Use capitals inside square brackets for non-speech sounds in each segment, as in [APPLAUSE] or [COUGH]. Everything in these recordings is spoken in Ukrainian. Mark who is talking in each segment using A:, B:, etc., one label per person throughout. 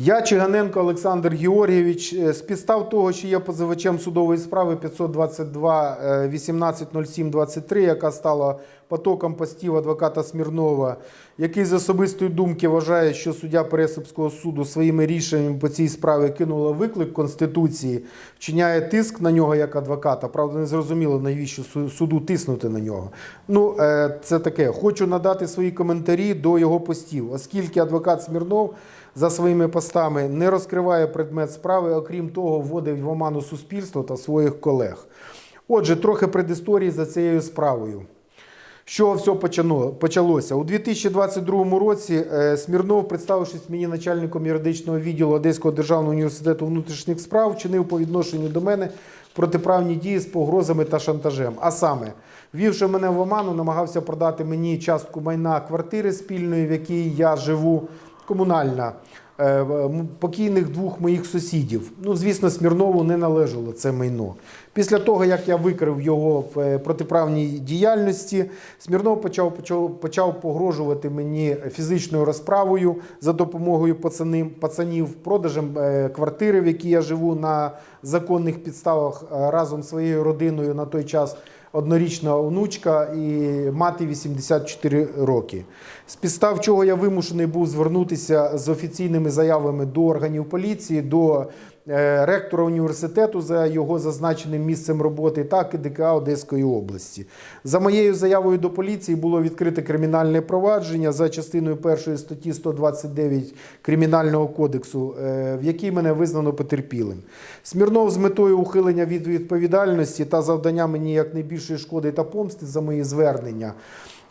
A: Я Чиганенко Олександр Георгійович е, з підстав того, що є позивачем судової справи 522 е, 180723, яка стала потоком постів адвоката Смірнова, який з особистої думки вважає, що суддя Пересипського суду своїми рішеннями по цій справі кинула виклик Конституції, вчиняє тиск на нього як адвоката. Правда, не зрозуміло, навіщо суду тиснути на нього. Ну, е, це таке. Хочу надати свої коментарі до його постів, оскільки адвокат Смірнов за своїми постами не розкриває предмет справи, окрім того, вводить в оману суспільство та своїх колег. Отже, трохи предісторії за цією справою. Чого все почалося? У 2022 році е, Смірнов, представившись мені начальником юридичного відділу Одеського державного університету внутрішніх справ, вчинив по відношенню до мене протиправні дії з погрозами та шантажем. А саме, ввівши мене в оману, намагався продати мені частку майна квартири спільної, в якій я живу, комунальна. е, Покійних двох моїх сусідів. Ну, звісно, Смірнову не належало це майно. Після того, як я викрив його в е, протиправній діяльності, Смірнов почав, почав, почав погрожувати мені фізичною розправою за допомогою пацанів, пацанів продажем е, квартири, в якій я живу на законних підставах е, разом з своєю родиною на той час. Однорічна онучка і мати 84 роки. З підстав чого я вимушений був звернутися з офіційними заявами до органів поліції, до ректора університету за його зазначеним місцем роботи та КДК Одеської області. За моєю заявою до поліції було відкрите кримінальне провадження за частиною першої статті 129 Кримінального кодексу, е, в якій мене визнано потерпілим. Смірнов з метою ухилення від відповідальності та завдання мені якнайбільшої шкоди та помсти за мої звернення.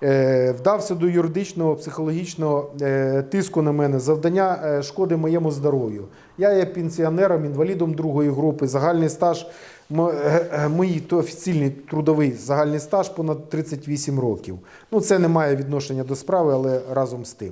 A: Е, Вдався до юридичного психологічного е, тиску на мене, завдання е, шкоди моєму здоров'ю. Я є пенсіонером, інвалідом другої групи, загальний стаж мій офіційний трудовий загальний стаж понад 38 років. Ну, це не має відношення до справи, але разом з тим.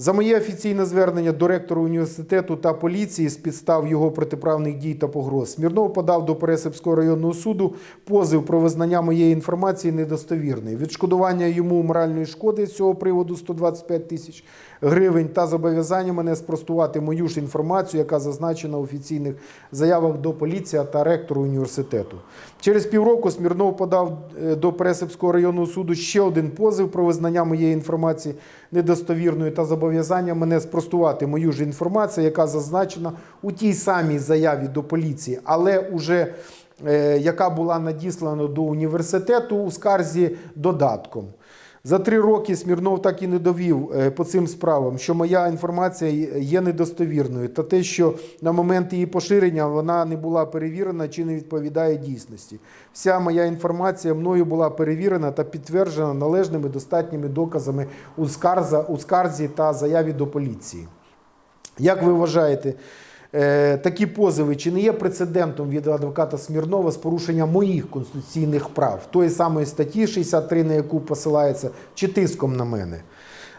A: За моє офіційне звернення до ректора університету та поліції з підстав його протиправних дій та погроз. Смірнов подав до Пересипського районного суду позов про визнання моєї інформації недостовірною, відшкодування йому моральної шкоди з цього приводу 125 тисяч гривень та зобов'язання мене спростувати мою ж інформацію, яка зазначена в офіційних заявах до поліції та ректору університету. Через півроку Смірнов подав е, до Пересипського районного суду ще один позов про визнання моєї інформації недостовірною та зобов'язання мене спростувати мою ж інформацію, яка зазначена у тій самій заяві до поліції, але уже е, яка була надіслана до університету у скарзі додатком. За три роки Смірнов так і не довів е, по цим справам, що моя інформація є недостовірною, та те, що на момент її поширення вона не була перевірена чи не відповідає дійсності. Вся моя інформація мною була перевірена та підтверджена належними достатніми доказами у, скарзі та заяві до поліції. Як ви вважаєте, такі позови чи не є прецедентом від адвоката Смірнова з порушення моїх конституційних прав, тої самої статті 63, на яку посилається, чи тиском на мене?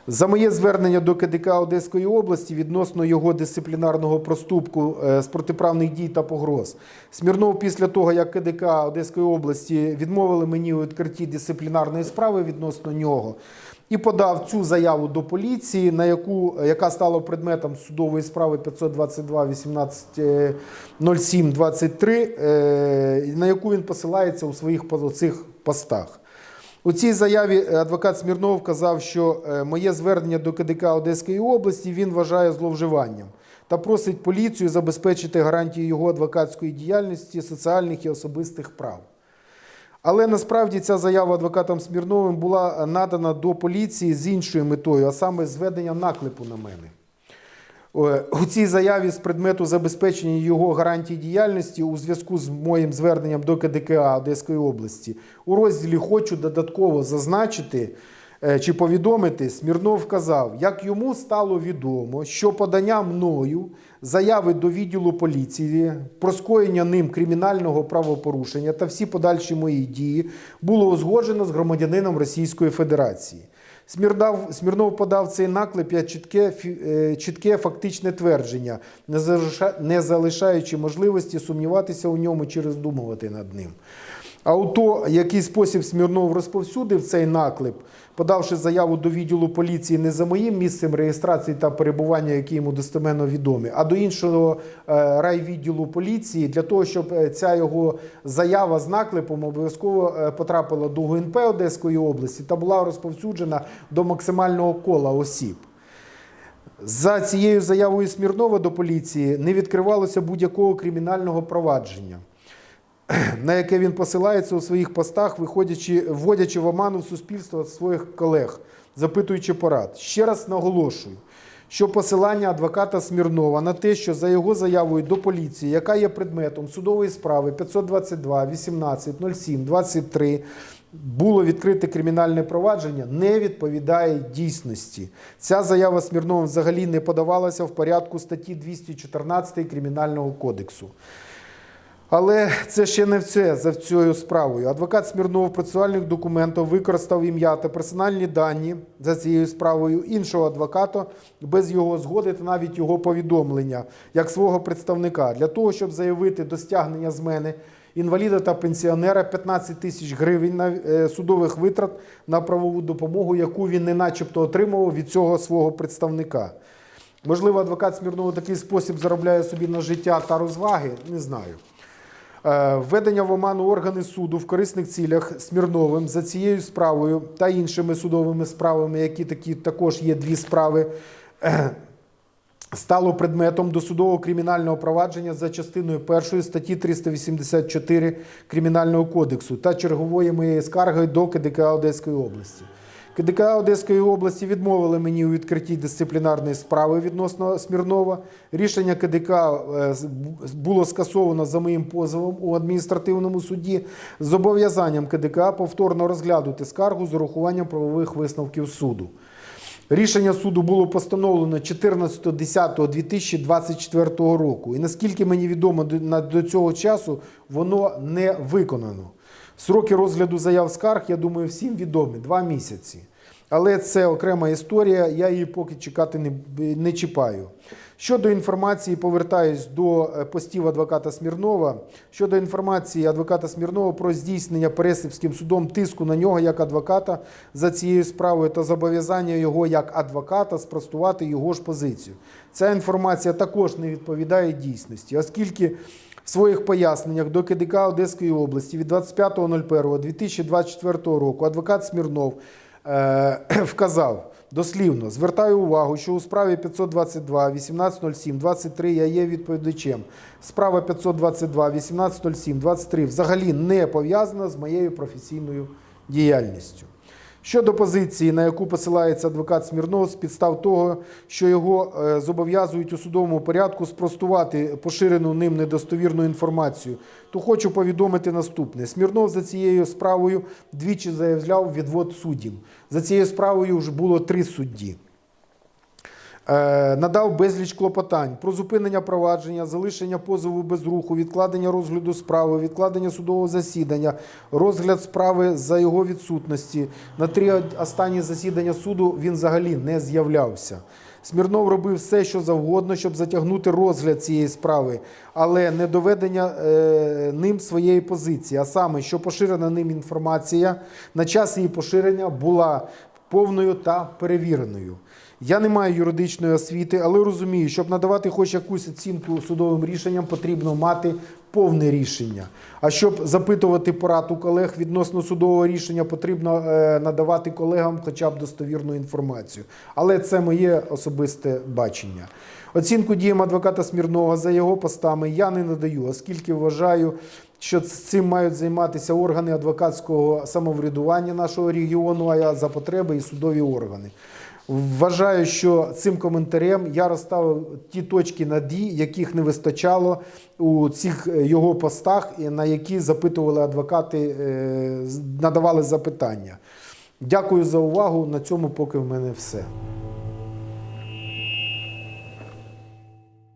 A: За моє звернення до КДК Одеської області відносно його дисциплінарного проступку е, з протиправних дій та погроз. Смірнов після того, як КДК Одеської області відмовили мені у відкритті дисциплінарної справи відносно нього, і подав цю заяву до поліції, на яку, яка стала предметом судової справи 522 18 е, 07 23, е, на яку він посилається у своїх цих постах. У цій заяві адвокат Смірнов вказав, що е, моє звернення до КДК Одеської області він вважає зловживанням та просить поліцію забезпечити гарантії його адвокатської діяльності, соціальних і особистих прав. Але насправді ця заява адвокатом Смірновим була надана до поліції з іншою метою, а саме зведення наклепу на мене. Е, У цій заяві з предмету забезпечення його гарантій діяльності у зв'язку з моїм зверненням до КДКА Одеської області у розділі хочу додатково зазначити е, чи повідомити, Смірнов вказав, як йому стало відомо, що подання мною заяви до відділу поліції про скоєння ним кримінального правопорушення та всі подальші мої дії було узгоджено з громадянином Російської Федерації. Смірдав, Смірнов подав цей наклеп як чітке, е, чітке фактичне твердження, не залишаючи можливості сумніватися у ньому чи роздумувати над ним. А у то, який спосіб Смірнов розповсюдив цей наклеп, подавши заяву до відділу поліції не за моїм місцем реєстрації та перебування, які йому достеменно відомі, а до іншого е, райвідділу поліції, для того, щоб е, ця його заява з наклепом обов'язково е, потрапила до ГУНП Одеської області та була розповсюджена до максимального кола осіб. За цією заявою Смірнова до поліції не відкривалося будь-якого кримінального провадження, [CLEARS THROAT] на яке він посилається у своїх постах, виходячи, вводячи в оману суспільство своїх колег, запитуючи порад. Ще раз наголошую, що посилання адвоката Смірнова на те, що за його заявою до поліції, яка є предметом судової справи 522, 18, 07, 23, було відкрите кримінальне провадження, не відповідає дійсності. Ця заява Смірнова взагалі не подавалася в порядку статті 214 Кримінального кодексу. Але це ще не все за цією справою. Адвокат Смірнов процесуальних документах використав ім'я та персональні дані за цією справою іншого адвоката без його згоди та навіть його повідомлення як свого представника для того, щоб заявити до стягнення з мене інваліда та пенсіонера 15 тисяч гривень на е, судових витрат на правову допомогу, яку він не начебто отримував від цього свого представника. Можливо, адвокат Смірнов такий спосіб заробляє собі на життя та розваги, не знаю. Е, Введення в оману органи суду в корисних цілях Смірновим за цією справою та іншими судовими справами, які такі також є дві справи, е, стало предметом досудового кримінального провадження за частиною першої статті 384 Кримінального кодексу та чергової моєї скарги до КДК Одеської області. КДК Одеської області відмовили мені у відкритті дисциплінарної справи відносно Смірнова. Рішення КДК е, було скасовано за моїм позовом у адміністративному суді з зобов'язанням КДК повторно розглянути скаргу з урахуванням правових висновків суду. Рішення суду було постановлено 14.10.2024 року. І наскільки мені відомо до- цього часу, воно не виконано. Сроки розгляду заяв скарг, я думаю, всім відомі два місяці. Але це окрема історія, я її поки чекати не, не чіпаю. Щодо інформації, повертаюсь до е, постів адвоката Смірнова. Щодо інформації адвоката Смірнова про здійснення Пересипським судом тиску на нього як адвоката за цією справою та зобов'язання його як адвоката спростувати його ж позицію. Ця інформація також не відповідає дійсності, оскільки в своїх поясненнях до КДК Одеської області від 25.01.2024 року адвокат Смірнов [CLEARS THROAT] вказав дослівно, звертаю увагу, що у справі 522 1807 23 я є відповідачем. Справа 522 1807 23 взагалі не пов'язана з моєю професійною діяльністю. Щодо позиції, на яку посилається адвокат Смірнов, з підстав того, що його е, зобов'язують у судовому порядку спростувати поширену ним недостовірну інформацію, то хочу повідомити наступне: Смірнов за цією справою двічі заявляв відвод суддів. За цією справою вже було три судді. Е, надав безліч клопотань про зупинення провадження, залишення позову без руху, відкладення розгляду справи, відкладення судового засідання, розгляд справи за його відсутності. На три останні засідання суду він взагалі не з'являвся. Смірнов робив все, що завгодно, щоб затягнути розгляд цієї справи, але не доведення е, ним своєї позиції, а саме, що поширена ним інформація на час її поширення була повною та перевіреною. Я не маю юридичної освіти, але розумію, щоб надавати хоч якусь оцінку судовим рішенням, потрібно мати повне рішення. А щоб запитувати порад у колег відносно судового рішення, потрібно е, надавати колегам хоча б достовірну інформацію. Але це моє особисте бачення. Оцінку діям адвоката Смірнова за його постами я не надаю, оскільки вважаю, що цим мають займатися органи адвокатського самоврядування нашого регіону, а за потреби і судові органи. Вважаю, що цим коментарем я розставив ті точки над «і», яких не вистачало у цих е, його постах, на які запитували адвокати, е, надавали запитання. Дякую за увагу. На цьому поки в мене все.